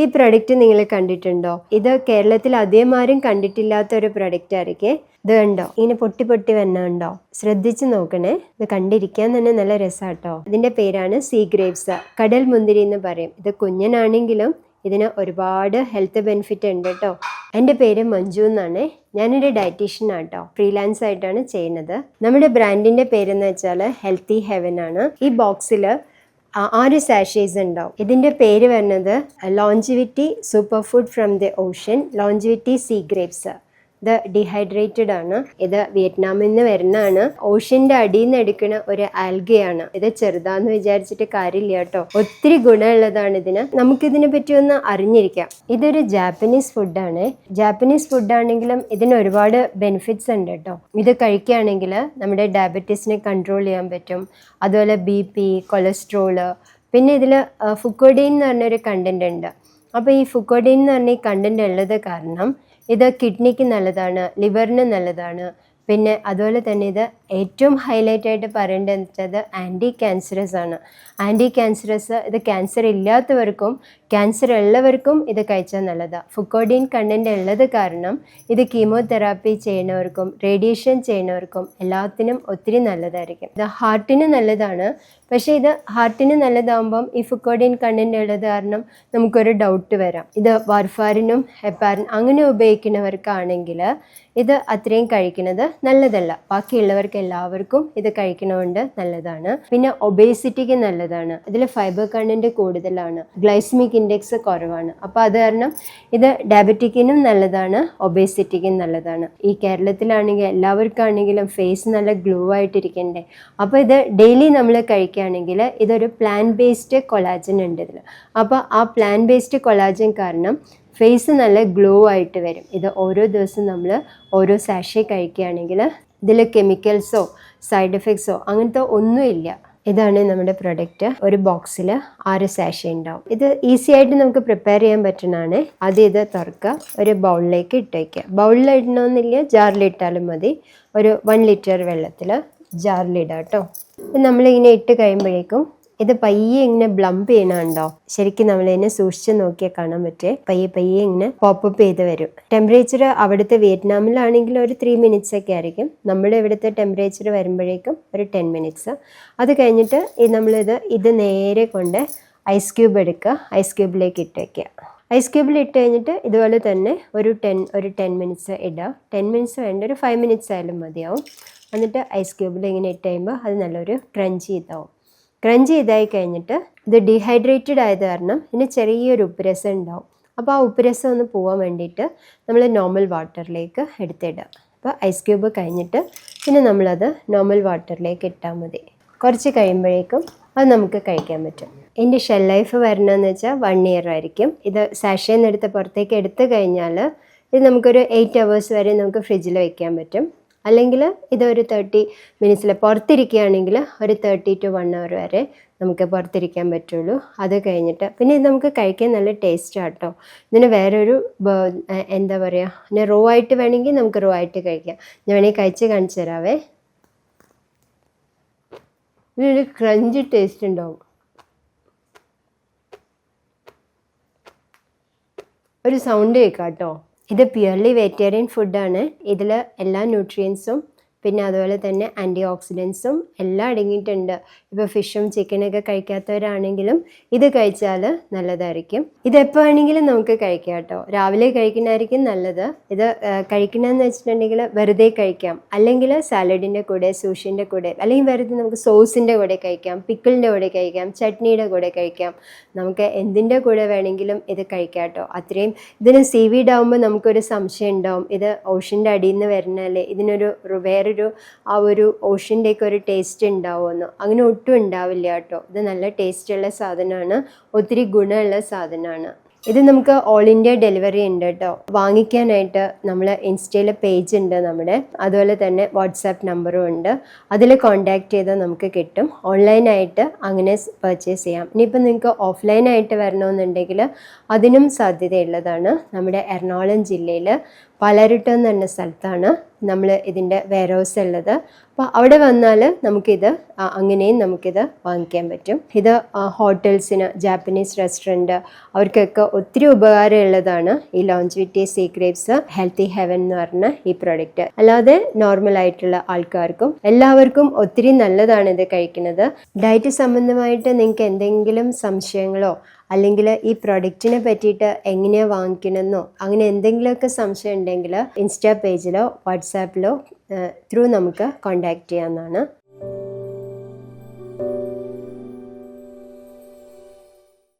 ഈ പ്രൊഡക്റ്റ് നിങ്ങൾ കണ്ടിട്ടുണ്ടോ? ഇത് കേരളത്തിൽ ആരും കണ്ടിട്ടില്ലാത്ത ഒരു പ്രൊഡക്റ്റ് ആയിരിക്കേ. ഇത് കണ്ടോ? ഇങ്ങനെ പൊട്ടി പൊട്ടി വന്നുണ്ടോ ശ്രദ്ധിച്ച് നോക്കണേ. ഇത് കണ്ടിരിക്കാൻ തന്നെ നല്ല രസാട്ടോ. ഇതിന്റെ പേരാണ് സീ ഗ്രേപ്സ് കടൽ മുന്തിരി എന്ന് പറയും. ഇത് കുഞ്ഞനാണെങ്കിലും ഇതിന് ഒരുപാട് ഹെൽത്ത് ബെനിഫിറ്റ് ഉണ്ട് കേട്ടോ. എന്റെ പേര് മഞ്ജു എന്നാണ്. ഞാനൊരു ഡയറ്റീഷ്യൻ ആട്ടോ. ഫ്രീലാൻസ് ആയിട്ടാണ് ചെയ്യുന്നത്. നമ്മുടെ ബ്രാൻഡിന്റെ പേരെന്ന് വെച്ചാൽ ഹെൽത്തി ഹെവൻ ആണ്. ഈ ബോക്സിൽ ആറ് സാഷേസ് ഉണ്ടാവും? ഇതിന്റെ പേര് വരുന്നത് longevity super food from the ocean longevity sea grapes ഇത് ഡീഹൈഡ്രേറ്റഡ് ആണ്. ഇത് വിയറ്റ്നാമിൽ നിന്ന് വരുന്നതാണ്. ഓഷ്യന്റെ അടിയിൽ നിന്ന് എടുക്കുന്ന ഒരു ആൽഗയാണ്. ഇത് ചെറുതാന്ന് വിചാരിച്ചിട്ട് കാര്യമില്ല കേട്ടോ. ഒത്തിരി ഗുണമുള്ളതാണ് ഇതിന്. നമുക്കിതിനെ പറ്റി ഒന്ന് അറിഞ്ഞിരിക്കാം. ഇതൊരു ജാപ്പനീസ് ഫുഡാണ് ജാപ്പനീസ് ഫുഡാണെങ്കിലും ഇതിന് ഒരുപാട് ബെനിഫിറ്റ്സ് ഉണ്ട് കേട്ടോ. ഇത് കഴിക്കുകയാണെങ്കിൽ നമ്മുടെ ഡയബറ്റീസിനെ കൺട്രോൾ ചെയ്യാൻ പറ്റും. അതുപോലെ ബി പി കൊളസ്ട്രോൾ പിന്നെ ഇതിൽ ഫുക്കോഡീൻ എന്ന് പറഞ്ഞൊരു കണ്ടന്റ് ഉണ്ട്. അപ്പോൾ ഈ ഫുക്കോഡീൻ എന്ന് പറഞ്ഞ ഈ കണ്ടന്റ് ഉള്ളത് കാരണം ഇത് കിഡ്നിക്ക് നല്ലതാണ് ലിവറിന് നല്ലതാണ്. പിന്നെ അതുപോലെ തന്നെ ഇത് ഏറ്റവും ഹൈലൈറ്റ് ആയിട്ട് പറയേണ്ടത് ആന്റി ക്യാൻസറസ് ആണ്. ആന്റി ക്യാൻസറസ് ഇത് ക്യാൻസർ ഇല്ലാത്തവർക്കും ക്യാൻസർ ഉള്ളവർക്കും ഇത് കഴിച്ചാൽ നല്ലതാണ് ഫുക്കോഡീൻ കണ്ടന്റ് ഉള്ളത് കാരണം ഇത് കീമോതെറാപ്പി ചെയ്യുന്നവർക്കും റേഡിയേഷൻ ചെയ്യുന്നവർക്കും എല്ലാത്തിനും ഒത്തിരി നല്ലതായിരിക്കും. ഇത് ഹാർട്ടിന് നല്ലതാണ്. പക്ഷേ ഇത് ഹാർട്ടിന് നല്ലതാകുമ്പം ഈ ഫുക്കോഡീൻ കണ്ടന്റ് ഉള്ളത് കാരണം നമുക്കൊരു ഡൗട്ട് വരാം. ഇത് വാർഫാരിനും ഹെപ്പാറിനും അങ്ങനെ ഉപയോഗിക്കുന്നവർക്കാണെങ്കിൽ ഇത് അത്രയും കഴിക്കുന്നത് നല്ലതല്ല. ബാക്കിയുള്ളവർക്ക് എല്ലാവർക്കും ഇത് കഴിക്കണമുണ്ട് നല്ലതാണ്. പിന്നെ ഒബേസിറ്റിക്ക് നല്ലതാണ്. ഇതിൽ ഫൈബർ കണ്ടന്റ് കൂടുതലാണ്. ഗ്ലൈസ്മിക് ഇൻഡെക്സ് കുറവാണ്. അപ്പോൾ അത് കാരണം ഇത് ഡയബറ്റിക്കിനും നല്ലതാണ് ഒബേസിറ്റിക്കും നല്ലതാണ്. ഈ കേരളത്തിലാണെങ്കിൽ എല്ലാവർക്കാണെങ്കിലും ഫേസ് നല്ല ഗ്ലോ ആയിട്ടിരിക്കണ്ടേ? അപ്പോൾ ഇത് ഡെയിലി നമ്മൾ കഴിക്കുകയാണെങ്കിൽ ഇതൊരു പ്ലാൻ ബേസ്ഡ് കൊളാജൻ ഉണ്ട് ഇതിൽ അപ്പോൾ ആ പ്ലാൻ ബേസ്ഡ് കൊളാജൻ കാരണം ഫേസ് നല്ല ഗ്ലോ ആയിട്ട് വരും. ഇത് ഓരോ ദിവസം നമ്മൾ ഓരോ സാഷേ കഴിക്കുകയാണെങ്കിൽ ഇതിൽ കെമിക്കൽസോ സൈഡ് എഫക്ട്സോ അങ്ങനത്തെ ഒന്നുമില്ല. ഇതാണ് നമ്മുടെ പ്രൊഡക്റ്റ്. ഒരു ബോക്സിൽ ആറ് സാഷ ഉണ്ടാവും. ഇത് ഈസി ആയിട്ട് നമുക്ക് പ്രിപ്പയർ ചെയ്യാൻ പറ്റുന്നതാണ്. ആദ്യം ഇത് തുറക്കുക. ഒരു ബൗളിലേക്ക് ഇട്ടേക്കുക. ബൗളിൽ ഇടണമെന്നില്ല ജാറിലിട്ടാലും മതി. ഒരു വൺ ലിറ്റർ വെള്ളത്തിൽ ജാറിലിടാം കേട്ടോ. നമ്മളിങ്ങനെ ഇട്ട് കഴിയുമ്പോഴേക്കും ഇത് പയ്യെ ഇങ്ങനെ ബ്ലംപ് ചെയ്യണുണ്ടോ? ശരിക്കും നമ്മൾ ഇതിനെ സൂക്ഷിച്ച് നോക്കിയാൽ കാണാൻ പറ്റേ പയ്യെ പയ്യെ ഇങ്ങനെ പോപ്പപ്പ് ചെയ്ത് വരും. ടെമ്പറേച്ചർ അവിടുത്തെ വിയറ്റ്നാമിലാണെങ്കിൽ ഒരു ത്രീ മിനിറ്റ്സ് ഒക്കെ ആയിരിക്കും. നമ്മുടെ ഇവിടുത്തെ ടെമ്പറേച്ചർ വരുമ്പോഴേക്കും ഒരു ടെൻ മിനിറ്റ്സ് അത് കഴിഞ്ഞിട്ട് നമ്മളിത് ഇത് നേരെ കൊണ്ട് ഐസ് ക്യൂബ് എടുക്കുക. ഐസ് ക്യൂബിലേക്ക് ഇട്ടേക്കുക ഐസ് ക്യൂബിൽ ഇട്ട് കഴിഞ്ഞിട്ട് ഇതുപോലെ തന്നെ ഒരു ടെൻ ഒരു ടെൻ മിനിറ്റ്സ് ഇടുക. ടെൻ മിനിറ്റ്സ് വേണ്ട ഒരു ഫൈവ് മിനിറ്റ്സ് ആയാലും മതിയാവും. എന്നിട്ട് ഐസ് ക്യൂബിൽ ഇങ്ങനെ ഇട്ട് കഴിയുമ്പോൾ അത് നല്ലൊരു ക്രഞ്ച് ചെയ്താവും. ക്രഞ്ച് ചെയ്തായി കഴിഞ്ഞിട്ട് ഇത് ഡീഹൈഡ്രേറ്റഡ് ആയത് കാരണം ഇതിന് ചെറിയൊരു ഉപ്പുരസം ഉണ്ടാവും. അപ്പോൾ ആ ഉപ്പുരസം ഒന്ന് പോകാൻ വേണ്ടിയിട്ട് നമ്മൾ നോർമൽ വാട്ടറിലേക്ക് എടുത്തിടുക. അപ്പോൾ ഐസ് ക്യൂബ് കഴിഞ്ഞിട്ട് പിന്നെ നമ്മളത് നോർമൽ വാട്ടറിലേക്ക് ഇട്ടാൽ മതി. കുറച്ച് കഴിയുമ്പോഴേക്കും അത് നമുക്ക് കഴിക്കാൻ പറ്റും. എന്റെ ഷെൽ ലൈഫ് വരണമെന്ന് വെച്ചാൽ വൺ ഇയർ ആയിരിക്കും. ഇത് സാഷയിൽ എടുത്ത് പുറത്തേക്ക് എടുത്തു കഴിഞ്ഞാൽ ഇത് നമുക്കൊരു എയ്റ്റ് അവേഴ്സ് വരെ നമുക്ക് ഫ്രിഡ്ജിൽ വയ്ക്കാൻ പറ്റും. അല്ലെങ്കിൽ ഇതൊരു തേർട്ടി മിനിറ്റ്സിൽ പുറത്തിരിക്കുകയാണെങ്കിൽ ഒരു തേർട്ടി ടു വൺ അവർ വരെ നമുക്ക് പുറത്തിരിക്കാൻ പറ്റുള്ളൂ. അത് കഴിഞ്ഞിട്ട് പിന്നെ ഇത് നമുക്ക് കഴിക്കാൻ നല്ല ടേസ്റ്റ് ആട്ടോ ഇതിന് വേറൊരു എന്താ പറയുക പിന്നെ റോ ആയിട്ട് വേണമെങ്കിൽ നമുക്ക് റോ ആയിട്ട് കഴിക്കാം. ഞാൻ വേണമെങ്കിൽ കഴിച്ച് കാണിച്ചു തരാവേ. ഇതിനൊരു ക്രഞ്ച് ടേസ്റ്റ് ഉണ്ടാവും. ഒരു സൗണ്ട് കേൾക്കാം കേട്ടോ ഇത് പ്യുവർലി വെജിറ്റേറിയൻ ഫുഡാണ് ഇതിൽ എല്ലാ ന്യൂട്രിയൻസും പിന്നെ അതുപോലെ തന്നെ ആന്റി ഓക്സിഡൻസും എല്ലാം അടങ്ങിയിട്ടുണ്ട്. ഇപ്പോൾ ഫിഷും ചിക്കനൊക്കെ കഴിക്കാത്തവരാണെങ്കിലും ഇത് കഴിച്ചാൽ നല്ലതായിരിക്കും. ഇതെപ്പോൾ വേണമെങ്കിലും നമുക്ക് കഴിക്കാം കേട്ടോ. രാവിലെ കഴിക്കുന്നതായിരിക്കും നല്ലത്. ഇത് കഴിക്കണമെന്ന് വെച്ചിട്ടുണ്ടെങ്കിൽ വെറുതെ കഴിക്കാം. അല്ലെങ്കിൽ സാലഡിന്റെ കൂടെ സൂഷിന്റെ കൂടെ അല്ലെങ്കിൽ വെറുതെ നമുക്ക് സോസിന്റെ കൂടെ കഴിക്കാം പിക്കിളിന്റെ കൂടെ കഴിക്കാം ചട്നിയുടെ കൂടെ കഴിക്കാം. നമുക്ക് എന്തിന്റെ കൂടെ വേണമെങ്കിലും ഇത് കഴിക്കാം കേട്ടോ. അത്രയും ഇതിന് സീ വീഡ് ആകുമ്പോൾ നമുക്കൊരു സംശയം ഉണ്ടാവും. ഇത് ഓഷ്യന്റെ അടിയിൽ നിന്ന് വരുന്നതല്ലേ? ഇതിനൊരു വേറൊരു ആ ഒരു ഓഷ്യന്റെയൊക്കെ ഒരു ടേസ്റ്റ് ഉണ്ടാവുമെന്ന് അങ്ങനെ ഒട്ടും ഉണ്ടാവില്ല കേട്ടോ. ഇത് നല്ല ടേസ്റ്റുള്ള സാധനമാണ്. ഒത്തിരി ഗുണമുള്ള സാധനമാണ്. ഇത് നമുക്ക് ഓൾ ഇന്ത്യ ഡെലിവറി ഉണ്ട് കേട്ടോ. വാങ്ങിക്കാനായിട്ട് നമ്മൾ ഇൻസ്റ്റയിലെ പേജ് ഉണ്ട് നമ്മുടെ. അതുപോലെ തന്നെ വാട്സാപ്പ് നമ്പറും ഉണ്ട്. അതിൽ കോൺടാക്ട് ചെയ്താൽ നമുക്ക് കിട്ടും. ഓൺലൈനായിട്ട് അങ്ങനെ പർച്ചേസ് ചെയ്യാം. ഇനിയിപ്പോൾ നിങ്ങൾക്ക് ഓഫ്ലൈനായിട്ട് വരണമെന്നുണ്ടെങ്കിൽ അതിനും സാധ്യതയുള്ളതാണ് നമ്മുടെ എറണാകുളം ജില്ലയിൽ പലരിട്ടം എന്ന് പറഞ്ഞ സ്ഥലത്താണ് നമ്മൾ ഇതിന്റെ വെയർ ഹൗസ് ഉള്ളത് അപ്പോൾ അവിടെ വന്നാൽ നമുക്കിത് അങ്ങനെയും നമുക്കിത് വാങ്ങിക്കാൻ പറ്റും. ഇത് ഹോട്ടൽസിന് ജാപ്പനീസ് റെസ്റ്റോറന്റ് അവർക്കൊക്കെ ഒത്തിരി ഉപകാരമുള്ളതാണ് ഈ ലോഞ്ച് ലോഞ്ചിവിറ്റി സീക്രേറ്റ്സ് ഹെൽത്തി ഹെവൻ എന്ന് പറഞ്ഞ ഈ പ്രൊഡക്റ്റ്. അല്ലാതെ നോർമൽ ആയിട്ടുള്ള ആൾക്കാർക്കും എല്ലാവർക്കും ഒത്തിരി നല്ലതാണ് ഇത് കഴിക്കുന്നത്. ഡയറ്റ് സംബന്ധമായിട്ട് നിങ്ങൾക്ക് എന്തെങ്കിലും സംശയങ്ങളോ അല്ലെങ്കിൽ ഈ പ്രൊഡക്റ്റിനെ പറ്റിയിട്ട് എങ്ങനെയാണ് വാങ്ങിക്കണമെന്നോ അങ്ങനെ എന്തെങ്കിലുമൊക്കെ സംശയം ഉണ്ടെങ്കിൽ ഇൻസ്റ്റാ പേജിലോ വാട്സാപ്പിലോ ത്രൂ നമുക്ക് കോൺടാക്റ്റ് ചെയ്യാവുന്നതാണ്.